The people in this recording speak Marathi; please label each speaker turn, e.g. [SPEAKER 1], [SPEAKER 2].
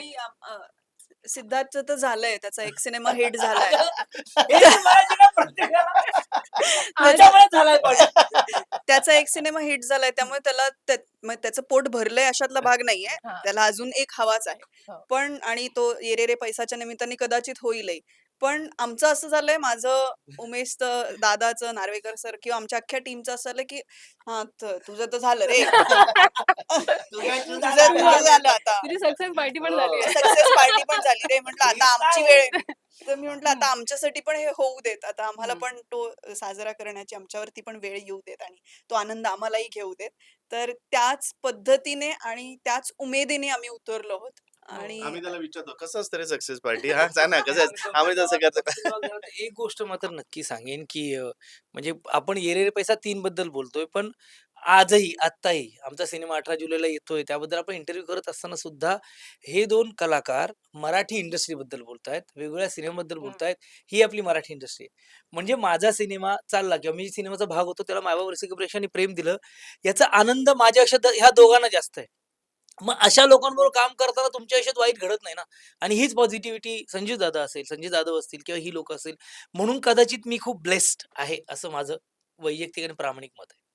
[SPEAKER 1] आणि अ, सिद्धार्थचं तर झालंय त्याचा एक सिनेमा हिट झालाय
[SPEAKER 2] हे म्हणायचे ना प्रत्येकाला. त्याच्यामुळे झालाय पण
[SPEAKER 1] त्याचा एक सिनेमा हिट झालाय त्यामुळे त्याला त्या- मग त्याचं पोट भरलंय अशातला भाग नाहीये
[SPEAKER 3] हा.
[SPEAKER 1] त्याला अजून एक हवाच आहे
[SPEAKER 3] हो.
[SPEAKER 1] पण आणि तो ये रे पैसाच्या निमित्ताने कदाचित होईलही पण आमचं असं झालंय माझं उमेश दादाचं नार्वेकर सर किंवा आमच्या अख्ख्या टीमचं असं झालं की हा त- तुझं तर झालं रे. तुझं तुझं झालं आता.
[SPEAKER 3] तुझी सक्सेस पार्टी पण झाली आहे.
[SPEAKER 1] सक्सेस पार्टी पण झाली रे म्हटलं आता आमची वेळ आहे. तर मी म्हंटल आता आमच्यासाठी पण हे होऊ देत. आता आम्हाला. पण तो साजरा करण्याची आमच्यावरती पण वेळ येऊ देत आणि तो आनंद आम्हालाही घेऊ देत. तर त्याच पद्धतीने आणि त्याच उमेदीने आम्ही उतरलो आहोत. आणि
[SPEAKER 4] आम्ही त्याला विचारतो कसं असतं रे सक्सेस पार्टी हा सांग ना कसं असतं? आम्ही तसं करतो
[SPEAKER 2] एक गोष्ट मात्र नक्की सांगेन की अं, म्हणजे आपण येरेरे पैसा तीन बद्दल बोलतोय पण आजही आत्ताही आमचा सिनेमा अठरा जुलैला येतोय त्याबद्दल आपण इंटरव्ह्यू करत असताना सुद्धा हे दोन कलाकार मराठी इंडस्ट्री बद्दल बोलतायत वेगवेगळ्या सिनेमाबद्दल बोलतायत ही आपली मराठी इंडस्ट्री आहे. म्हणजे माझा सिनेमा चालला किंवा मी सिनेमाचा भाग होतो त्याला मायबा वर्षिक प्रेक्षांनी प्रेम दिलं याचा आनंद माझ्या आयुष्यात ह्या दोघांना जास्त आहे. मग अशा लोकांबरोबर काम करताना तुमच्या आयुष्यात वाईट घडत नाही ना? आणि हीच पॉझिटिव्हिटी संजीव दादा असेल संजय जाधव असतील किंवा ही लोक असेल म्हणून कदाचित मी खूप ब्लेस्ड आहे असं माझं वैयक्तिक आणि प्रामाणिक मत आहे.